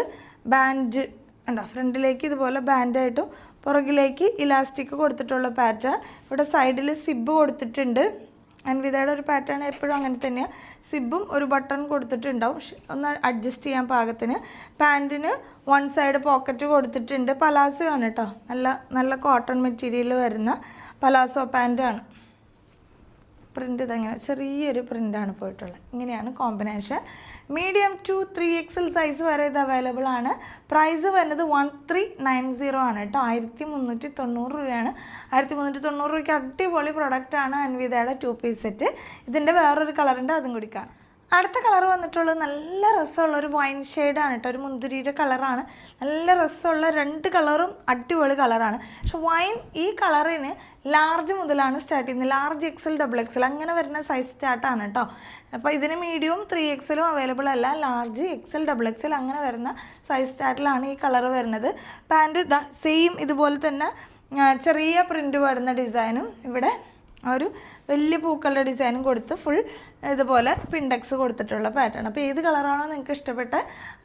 [SPEAKER 1] ബാൻഡ് കണ്ടോ ഫ്രണ്ടിലേക്ക് ഇതുപോലെ ബാൻഡായിട്ടും പുറകിലേക്ക് ഇലാസ്റ്റിക് കൊടുത്തിട്ടുള്ള പാറ്റേൺ ഇവിടെ സൈഡിൽ സിബ് കൊടുത്തിട്ടുണ്ട് വിതയുടെ ഒരു പാറ്റേൺ എപ്പോഴും അങ്ങനെ തന്നെയാണ് സിബും ഒരു ബട്ടൺ കൊടുത്തിട്ടുണ്ടാവും ഒന്ന് അഡ്ജസ്റ്റ് ചെയ്യാൻ പാകത്തിന് പാൻറ്റിന് വൺ സൈഡ് പോക്കറ്റ് കൊടുത്തിട്ടുണ്ട് പലാസോ ആണ് കേട്ടോ നല്ല നല്ല കോട്ടൺ മെറ്റീരിയൽ വരുന്ന പലാസോ പാൻറ്റാണ് പ്രിൻ്റ് ഇതങ്ങനെ ചെറിയൊരു പ്രിൻ്റാണ് പോയിട്ടുള്ളത് ഇങ്ങനെയാണ് combination medium to three L size വരെ ഇത് അവൈലബിൾ ആണ് പ്രൈസ് വരുന്നത് വൺ ത്രീ നയൻ സീറോ ആണ് കേട്ടോ ആയിരത്തി മുന്നൂറ്റി തൊണ്ണൂറ് രൂപയാണ് ആയിരത്തി മുന്നൂറ്റി തൊണ്ണൂറ് രൂപയ്ക്ക് അടിപൊളി പ്രൊഡക്റ്റാണ് അൻവിതയുടെ ടു പീസ് സെറ്റ് ഇതിൻ്റെ വേറൊരു കളറുണ്ട് അതും കൂടി കാണാം അടുത്ത കളർ വന്നിട്ടുള്ളത് നല്ല രസമുള്ള ഒരു വൈൻ ഷെയ്ഡാണ് കേട്ടോ ഒരു മുന്തിരിയുടെ കളറാണ് നല്ല രസമുള്ള രണ്ട് കളറും അടിപൊളി കളറാണ് പക്ഷെ വൈൻ ഈ കളറിന് ലാർജ് മുതലാണ് സ്റ്റാർട്ട് ചെയ്യുന്നത് ലാർജ് എക്സൽ ഡബിൾ എക്സൽ അങ്ങനെ വരുന്ന സൈസ് സ്റ്റാർട്ടാണ് കേട്ടോ അപ്പോൾ ഇതിന് മീഡിയവും ത്രീ എക്സലും അവൈലബിൾ അല്ല ലാർജ് എക്സൽ ഡബിൾ എക്സൽ അങ്ങനെ വരുന്ന സൈസ് സ്റ്റാർട്ടിലാണ് ഈ കളർ വരുന്നത് പാൻറ്റ് സെയിം ഇതുപോലെ തന്നെ ചെറിയ പ്രിൻ്റ് വരുന്ന ഡിസൈനും ഇവിടെ ആ ഒരു വലിയ പൂക്കളുടെ ഡിസൈനും കൊടുത്ത് ഫുൾ ഇതുപോലെ പിൻഡെക്സ് കൊടുത്തിട്ടുള്ള പാറ്റേൺ അപ്പോൾ ഏത് കളറാണോ നിങ്ങൾക്ക് ഇഷ്ടപ്പെട്ട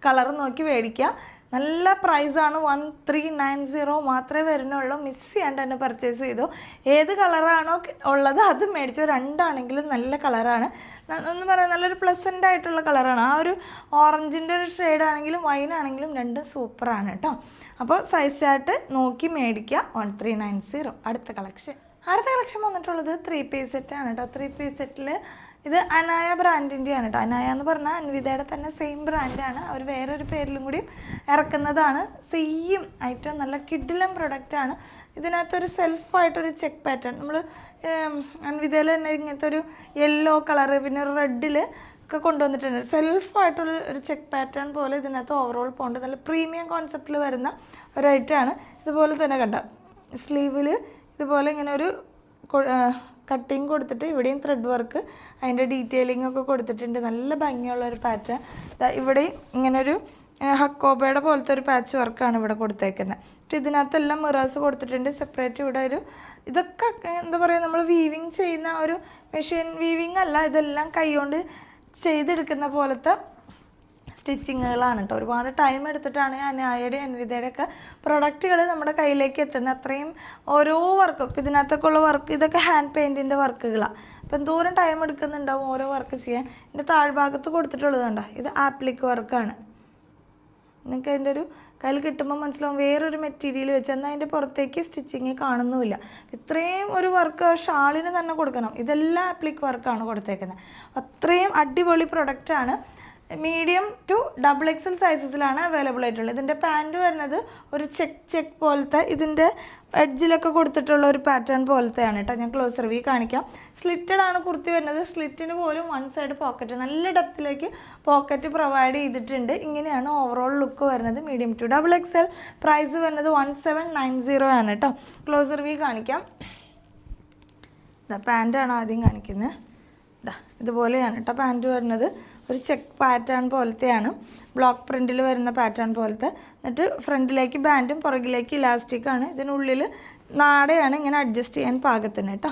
[SPEAKER 1] കളർ നോക്കി മേടിക്കുക നല്ല പ്രൈസാണ് വൺ ത്രീ നയൻ സീറോ മാത്രമേ വരുന്നുള്ളൂ മിസ് ചെയ്യാണ്ട് തന്നെ പർച്ചേസ് ചെയ്തു ഏത് കളറാണോ ഉള്ളത് അത് മേടിച്ചു രണ്ടാണെങ്കിലും നല്ല കളറാണ് എന്ന് പറയുന്നത് നല്ലൊരു പ്ലസൻ്റ് ആയിട്ടുള്ള കളറാണ് ആ ഒരു ഓറഞ്ചിൻ്റെ ഒരു ഷെയ്ഡാണെങ്കിലും വൈനാണെങ്കിലും രണ്ടും സൂപ്പറാണ് കേട്ടോ അപ്പോൾ സൈസായിട്ട് നോക്കി മേടിക്കുക വൺ ത്രീ നയൻ സീറോ അടുത്ത കളക്ഷൻ അടുത്ത കളക്ഷൻ വന്നിട്ടുള്ളത് ത്രീ പീസ് സെറ്റാണ് കേട്ടോ ത്രീ പീസ് സെറ്റിൽ ഇത് അനായ ബ്രാൻഡിൻ്റെയാണ് കേട്ടോ അനായ എന്ന് പറഞ്ഞാൽ അൻവിതയുടെ തന്നെ സെയിം ബ്രാൻഡാണ് അവർ വേറൊരു പേരിലും കൂടി ഇറക്കുന്നതാണ് സെയിം ഐറ്റം നല്ല കിഡിലം പ്രൊഡക്റ്റാണ് ഇതിനകത്തൊരു സെൽഫായിട്ടൊരു ചെക്ക് പാറ്റേൺ നമ്മൾ അൻവിതയിൽ തന്നെ ഇങ്ങനത്തെ ഒരു യെല്ലോ കളറ് പിന്നെ റെഡിൽ ഒക്കെ കൊണ്ടുവന്നിട്ടുണ്ട് സെൽഫായിട്ടുള്ള ഒരു ചെക്ക് പാറ്റേൺ പോലെ ഇതിനകത്ത് ഓവറോൾ പോകേണ്ടത് നല്ല പ്രീമിയം കോൺസെപ്റ്റിൽ വരുന്ന ഒരു ഐറ്റമാണ് ഇതുപോലെ തന്നെ കണ്ട സ്ലീവിൽ ഇതുപോലെ ഇങ്ങനെ ഒരു കട്ടിങ് കൊടുത്തിട്ട് ഇവിടെയും ത്രെഡ് വർക്ക് അതിൻ്റെ ഡീറ്റെയിലിംഗ് ഒക്കെ കൊടുത്തിട്ടുണ്ട് നല്ല ഭംഗിയുള്ള ഒരു പാറ്റേൺ ഇവിടെയും ഇങ്ങനൊരു ഹക്കോബയുടെ പോലത്തെ ഒരു പാച്ച് വർക്കാണ് ഇവിടെ കൊടുത്തേക്കുന്നത് പക്ഷേ ഇതിനകത്തെല്ലാം മിറേഴ്സ് കൊടുത്തിട്ടുണ്ട് സെപ്പറേറ്റ് ഇവിടെ ഒരു ഇതൊക്കെ എന്താ പറയുക നമ്മൾ വീവിങ് ചെയ്യുന്ന ഒരു മെഷീൻ വീവിങ് അല്ല ഇതെല്ലാം കൈകൊണ്ട് ചെയ്തെടുക്കുന്ന പോലത്തെ സ്റ്റിച്ചിങ്ങുകളാണ് കേട്ടോ ഒരുപാട് ടൈം എടുത്തിട്ടാണ് അനായയുടെ അൻവിതയുടെ ഒക്കെ പ്രൊഡക്റ്റുകൾ നമ്മുടെ കയ്യിലേക്ക് എത്തുന്നത് അത്രയും ഓരോ വർക്കും ഇപ്പം ഇതിനകത്തൊക്കെ ഉള്ള വർക്ക് ഇതൊക്കെ ഹാൻഡ് പെയിൻറ്റിൻ്റെ വർക്കുകളാണ് അപ്പം എന്തോരം ടൈം എടുക്കുന്നുണ്ടാവും ഓരോ വർക്ക് ചെയ്യാൻ എൻ്റെ താഴ്ഭാഗത്ത് കണ്ടോ ഇത് ആപ്ലിക് വർക്കാണ് നിങ്ങൾക്ക് അതിൻ്റെ ഒരു കയ്യിൽ കിട്ടുമ്പോൾ മനസ്സിലാവും വേറൊരു മെറ്റീരിയൽ വെച്ച് എന്നാൽ അതിൻ്റെ പുറത്തേക്ക് സ്റ്റിച്ചിങ് കാണുന്നുമില്ല ഇത്രയും ഒരു വർക്ക് ഷാളിന് തന്നെ കൊടുക്കണം ഇതെല്ലാം ആപ്ലിക് വർക്കാണ് കൊടുത്തേക്കുന്നത് അത്രയും അടിപൊളി പ്രൊഡക്റ്റാണ് മീഡിയം ടു ഡബിൾ എക്സൽ സൈസസിലാണ് അവൈലബിൾ ആയിട്ടുള്ളത് ഇതിൻ്റെ പാൻറ് വരുന്നത് ഒരു ചെക്ക് ചെക്ക് പോലത്തെ ഇതിൻ്റെ എഡ്ജിലൊക്കെ കൊടുത്തിട്ടുള്ള ഒരു പാറ്റേൺ പോലത്തെയാണ് കേട്ടോ ഞാൻ ക്ലോസ് റിവ്യൂ കാണിക്കാം സ്ലിറ്റഡ് ആണ് കുർത്തി വരുന്നത് സ്ലിറ്റിന് പോലും വൺ സൈഡ് പോക്കറ്റ് നല്ല ഡെപ്തിലേക്ക് പോക്കറ്റ് പ്രൊവൈഡ് ചെയ്തിട്ടുണ്ട് ഇങ്ങനെയാണ് ഓവറോൾ ലുക്ക് വരുന്നത് medium to double XL price വരുന്നത് വൺ സെവൻ നയൻ സീറോ ആണ് കേട്ടോ ക്ലോസ് റിവ്യൂ കാണിക്കാം പാൻറ്റാണ് ആദ്യം കാണിക്കുന്നത് ഇതുപോലെയാണ് കേട്ടോ പാൻറ്റ് വരുന്നത് ഒരു ചെക്ക് പാറ്റേൺ പോലത്തെയാണ് ബ്ലോക്ക് പ്രിൻറ്റിൽ വരുന്ന പാറ്റേൺ പോലത്തെ എന്നിട്ട് ഫ്രണ്ടിലേക്ക് ബാൻഡും പുറകിലേക്ക് ഇലാസ്റ്റിക്കാണ് ഇതിനുള്ളിൽ നാടെയാണ് ഇങ്ങനെ അഡ്ജസ്റ്റ് ചെയ്യാൻ പാകത്തിന് കേട്ടോ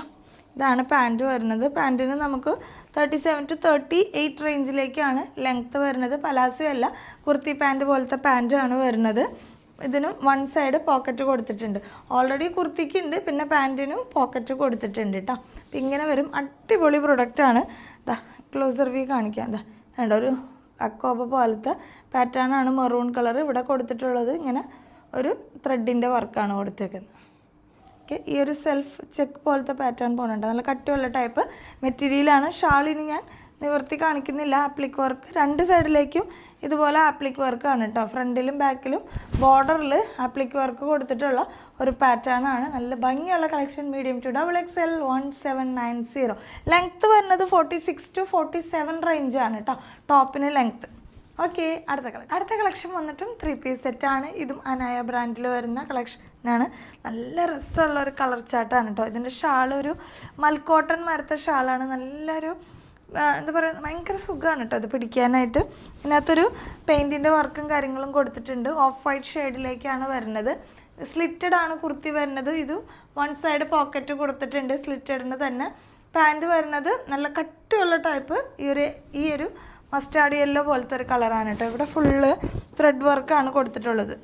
[SPEAKER 1] ഇതാണ് പാൻറ്റ് വരുന്നത് പാൻറ്റിന് നമുക്ക് thirty seven to thirty eight റേഞ്ചിലേക്കാണ് ലെങ്ത്ത് വരുന്നത് പലാസോ അല്ല കുർത്തി പാൻറ്റ് പോലത്തെ പാൻറ്റാണ് വരുന്നത് ഇതിനും വൺ സൈഡ് പോക്കറ്റ് കൊടുത്തിട്ടുണ്ട് ഓൾറെഡി കുർത്തിക്ക് ഉണ്ട് പിന്നെ പാൻറ്റിനും പോക്കറ്റ് കൊടുത്തിട്ടുണ്ട് കേട്ടോ അപ്പം ഇങ്ങനെ വരും അടിപൊളി പ്രൊഡക്റ്റാണ് ദാ ക്ലോസർ വ്യൂ കാണിക്കാം ദാ വേണ്ട ഒരു അക്കോബ പോലത്തെ പാറ്റേണാണ് മെറൂൺ കളർ ഇവിടെ കൊടുത്തിട്ടുള്ളത് ഇങ്ങനെ ഒരു ത്രെഡിൻ്റെ വർക്കാണ് കൊടുത്തേക്കുന്നത് ഈ ഒരു സെൽഫ് ചെക്ക് പോലത്തെ പാറ്റേൺ പോകുന്നുണ്ട് നല്ല കട്ടിയുള്ള ടൈപ്പ് മെറ്റീരിയലാണ് ഷാളിന് ഞാൻ നിവർത്തി കാണിക്കുന്നില്ല ആപ്ലിക് വർക്ക് രണ്ട് സൈഡിലേക്കും ഇതുപോലെ ആപ്ലിക് ആണ് കേട്ടോ ഫ്രണ്ടിലും ബാക്കിലും ബോർഡറിൽ ആപ്ലിക് വർക്ക് കൊടുത്തിട്ടുള്ള ഒരു പാറ്റേൺ ആണ് നല്ല ഭംഗിയുള്ള collection medium to double X L one seven nine zero length വരുന്നത് forty six to forty seven റേഞ്ചാണ് കേട്ടോ ടോപ്പിന് ലെങ്ത്ത് ഓക്കെ അടുത്ത കളക്ഷൻ അടുത്ത കളക്ഷൻ വന്നിട്ടും ത്രീ പീസ് സെറ്റാണ് ഇതും അനായ ബ്രാൻഡിൽ വരുന്ന കളക്ഷനാണ് നല്ല രസമുള്ള ഒരു കളർ ചാട്ടാണ് കേട്ടോ ഇതിൻ്റെ ഷാൾ ഒരു മൽക്കോട്ടൺ മരത്ത ഷാളാണ് നല്ലൊരു എന്താ പറയുക ഭയങ്കര സുഖമാണ് കേട്ടോ അത് പിടിക്കാനായിട്ട് ഇതിനകത്തൊരു പെയിൻറ്റിൻ്റെ വർക്കും കാര്യങ്ങളും കൊടുത്തിട്ടുണ്ട് ഓഫ് വൈറ്റ് ഷെയ്ഡിലേക്കാണ് വരുന്നത് സ്ലിറ്റഡ് ആണ് കുർത്തി വരുന്നത് ഇത് വൺ സൈഡ് പോക്കറ്റ് കൊടുത്തിട്ടുണ്ട് സ്ലിറ്റഡിന് തന്നെ പാൻറ് വരുന്നത് നല്ല കട്ടിയുള്ള ടൈപ്പ് ഈ ഒരു ഈ ഒരു മസ്റ്റാർഡ് യെല്ലോ പോലത്തെ ഒരു കളറാണ് കേട്ടോ ഇവിടെ ഫുള്ള് ത്രെഡ് വർക്കാണ് കൊടുത്തിട്ടുള്ളത്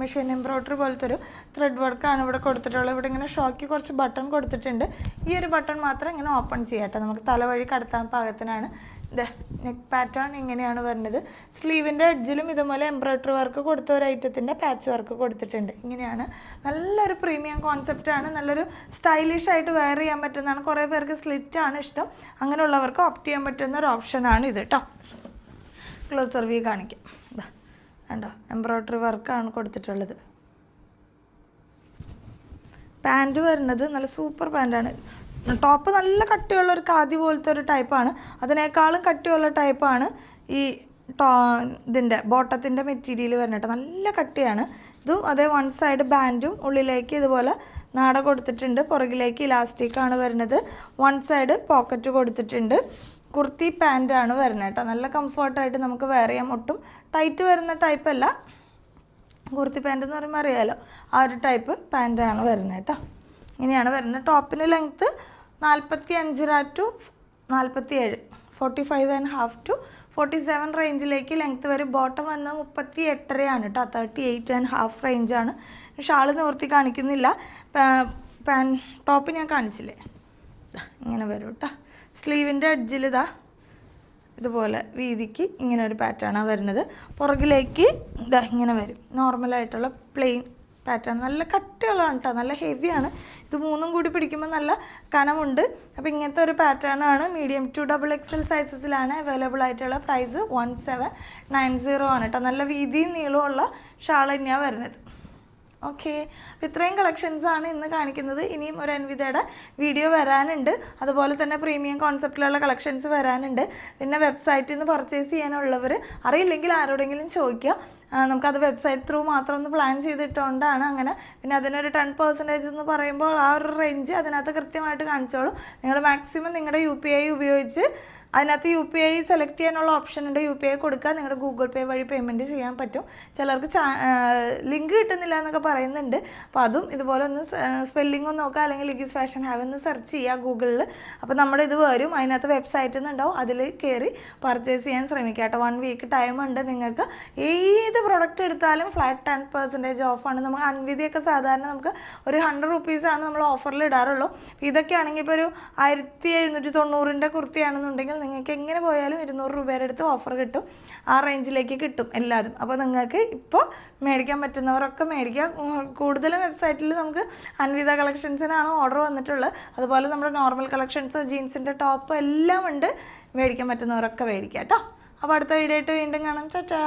[SPEAKER 1] മെഷീൻ എംബ്രോയ്ഡറി പോലത്തെ ഒരു ത്രെഡ് വർക്കാണ് ഇവിടെ കൊടുത്തിട്ടുള്ളത് ഇവിടെ ഇങ്ങനെ ഷോക്ക് കുറച്ച് ബട്ടൺ കൊടുത്തിട്ടുണ്ട് ഈ ഒരു ബട്ടൺ മാത്രം ഇങ്ങനെ ഓപ്പൺ ചെയ്യാം കേട്ടോ നമുക്ക് തലവഴി കടത്താൻ പാകത്തിനാണ് നെക്ക് പാറ്റേൺ ഇങ്ങനെയാണ് വരുന്നത് സ്ലീവിൻ്റെ അഡ്ജിലും ഇതുപോലെ എംബ്രോയ്ഡറി വർക്ക് കൊടുത്ത ഒരു ഐറ്റത്തിൻ്റെ പാച്ച് വർക്ക് കൊടുത്തിട്ടുണ്ട് ഇങ്ങനെയാണ് നല്ലൊരു പ്രീമിയം കോൺസെപ്റ്റാണ് നല്ലൊരു സ്റ്റൈലിഷ് ആയിട്ട് വെയർ ചെയ്യാൻ പറ്റുന്നതാണ് കുറേ പേർക്ക് സ്ലിറ്റാണ് ഇഷ്ടം അങ്ങനെയുള്ളവർക്ക് ഓപ്റ്റ് ചെയ്യാൻ പറ്റുന്ന ഒരു ഓപ്ഷനാണ് ഇത് കേട്ടോ ക്ലോസർ വ്യൂ കാണിക്കാം ഇതാ കണ്ടോ എംബ്രോയ്ഡറി വർക്കാണ് കൊടുത്തിട്ടുള്ളത് പാൻറ് വരുന്നത് നല്ല സൂപ്പർ പാൻറ്റാണ് ടോപ്പ് നല്ല കട്ടിയുള്ള ഒരു കാതി പോലത്തെ ഒരു ടൈപ്പാണ് അതിനേക്കാളും കട്ടിയുള്ള ടൈപ്പാണ് ഈ ടോ ഇതിൻ്റെ ബോട്ടത്തിൻ്റെ മെറ്റീരിയൽ വരണിട്ട് നല്ല കട്ടിയാണ് ഇതും അതേ വൺ സൈഡ് ബാൻഡും ഉള്ളിലേക്ക് ഇതുപോലെ നാട കൊടുത്തിട്ടുണ്ട് പുറകിലേക്ക് ഇലാസ്റ്റിക്കാണ് വരുന്നത് വൺ സൈഡ് പോക്കറ്റ് കൊടുത്തിട്ടുണ്ട് കുർത്തി പാൻറ്റാണ് വരുന്നത് കേട്ടോ നല്ല കംഫർട്ടായിട്ട് നമുക്ക് വെയർ ചെയ്യാം ഒട്ടും ടൈറ്റ് വരുന്ന ടൈപ്പല്ല കുർത്തി പാൻറ്റ് എന്ന് പറയുമ്പോൾ അറിയാമല്ലോ ആ ഒരു ടൈപ്പ് പാൻറ്റാണ് വരുന്നത് കേട്ടോ ഇങ്ങനെയാണ് വരുന്നത് ടോപ്പിന് ലെങ്ത് നാൽപ്പത്തി അഞ്ചര ടു നാൽപ്പത്തി ഏഴ് forty five and half to forty seven റേഞ്ചിലേക്ക് ലെങ്ത്ത് വരും ബോട്ടം വന്ന് മുപ്പത്തി എട്ടരയാണ് കേട്ടോ തേർട്ടി എയ്റ്റ് ആൻഡ് ഹാഫ് റേഞ്ചാണ് ഷാൾ നിവർത്തി കാണിക്കുന്നില്ല പാൻ ടോപ്പ് ഞാൻ കാണിച്ചില്ലേ ഇങ്ങനെ വരും കേട്ടോ സ്ലീവിൻ്റെ എഡ്ജിൽ ഇതാ ഇതുപോലെ വീതിക്ക് ഇങ്ങനെ ഒരു പാറ്റേണാണ് വരുന്നത് പുറകിലേക്ക് ഇതാ ഇങ്ങനെ വരും നോർമലായിട്ടുള്ള പ്ലെയിൻ പാറ്റേൺ നല്ല കട്ടിയുള്ളതാണ് കേട്ടോ നല്ല ഹെവിയാണ് ഇത് മൂന്നും കൂടി പിടിക്കുമ്പോൾ നല്ല കനമുണ്ട് അപ്പോൾ ഇങ്ങനത്തെ ഒരു പാറ്റേൺ ആണ് മീഡിയം ടു ഡബിൾ എക്സൽ സൈസസിലാണ് അവൈലബിൾ ആയിട്ടുള്ള price one seven nine zero ആണ് കേട്ടോ നല്ല വീതിയും നീളമുള്ള ഷാൾ തന്നെയാണ് വരുന്നത് ഓക്കെ അപ്പോൾ ഇത്രയും കളക്ഷൻസാണ് ഇന്ന് കാണിക്കുന്നത് ഇനിയും ഒരു അൻവിതയുടെ വീഡിയോ വരാനുണ്ട് അതുപോലെ തന്നെ പ്രീമിയം കോൺസെപ്റ്റിലുള്ള കളക്ഷൻസ് വരാനുണ്ട് പിന്നെ വെബ്സൈറ്റിൽ നിന്ന് പർച്ചേസ് ചെയ്യാനുള്ളവർ അറിയില്ലെങ്കിൽ ആരോടെങ്കിലും ചോദിക്കുക നമുക്കത് വെബ്സൈറ്റ് ത്രൂ മാത്രം ഒന്ന് പ്ലാൻ ചെയ്തിട്ടുകൊണ്ടാണ് അങ്ങനെ പിന്നെ അതിനൊരു ടെൻ പെർസെൻറ്റേജ് എന്ന് പറയുമ്പോൾ ആ ഒരു റേഞ്ച് അതിനകത്ത് കൃത്യമായിട്ട് കാണിച്ചോളൂ നിങ്ങൾ മാക്സിമം നിങ്ങളുടെ യു പി ഐ ഉപയോഗിച്ച് അതിനകത്ത് യു പി ഐ സെലക്ട് ചെയ്യാനുള്ള ഓപ്ഷൻ ഉണ്ട് യു പി ഐ കൊടുക്കുക നിങ്ങളുടെ ഗൂഗിൾ പേ വഴി പേയ്മെൻറ്റ് ചെയ്യാൻ പറ്റും ചിലർക്ക് ചാ ലിങ്ക് കിട്ടുന്നില്ല എന്നൊക്കെ പറയുന്നുണ്ട് അപ്പോൾ അതും ഇതുപോലെ ഒന്ന് സ്പെല്ലിംഗ് ഒന്ന് നോക്കുക അല്ലെങ്കിൽ ലിഗിസ് ഫാഷൻ ഹാവ് എന്ന് സെർച്ച് ചെയ്യുക ഗൂഗിളിൽ അപ്പോൾ നമ്മുടെ ഇത് വരും അതിനകത്ത് വെബ്സൈറ്റിൽ നിന്നുണ്ടാവും അതിൽ കയറി പർച്ചേസ് ചെയ്യാൻ ശ്രമിക്കുക കേട്ടോ വൺ വീക്ക് ടൈം ഉണ്ട് നിങ്ങൾക്ക് ഏത് ഏത് പ്രൊഡക്റ്റ് എടുത്താലും ഫ്ലാറ്റ് ടെൻ പെർസെൻറ്റേജ് ഓഫാണ് നമ്മൾ അൻവിധിയൊക്കെ സാധാരണ നമുക്ക് ഒരു ഹൺഡ്രഡ് റുപ്പീസാണ് നമ്മൾ ഓഫറിൽ ഇടാറുള്ളൂ ഇതൊക്കെ ആണെങ്കിൽ ഇപ്പോൾ ഒരു ആയിരത്തി എഴുന്നൂറ്റി തൊണ്ണൂറിൻ്റെ കുർത്തിയാണെന്നുണ്ടെങ്കിൽ നിങ്ങൾക്ക് എങ്ങനെ പോയാലും ഇരുന്നൂറ് രൂപയുടെ അടുത്ത് ഓഫർ കിട്ടും ആ റേഞ്ചിലേക്ക് കിട്ടും എല്ലാതും അപ്പോൾ നിങ്ങൾക്ക് ഇപ്പോൾ മേടിക്കാൻ പറ്റുന്നവരൊക്കെ മേടിക്കാം കൂടുതലും വെബ്സൈറ്റിൽ നമുക്ക് അൻവിത കളക്ഷൻസിനാണ് ഓർഡർ വന്നിട്ടുള്ളത് അതുപോലെ നമ്മുടെ നോർമൽ കളക്ഷൻസ് ജീൻസിൻ്റെ ടോപ്പ് എല്ലാം ഉണ്ട് മേടിക്കാൻ പറ്റുന്നവരൊക്കെ മേടിക്കാം കേട്ടോ അപ്പോൾ അടുത്ത വീഡിയോ ആയിട്ട് വീണ്ടും കാണാം ചേട്ടാ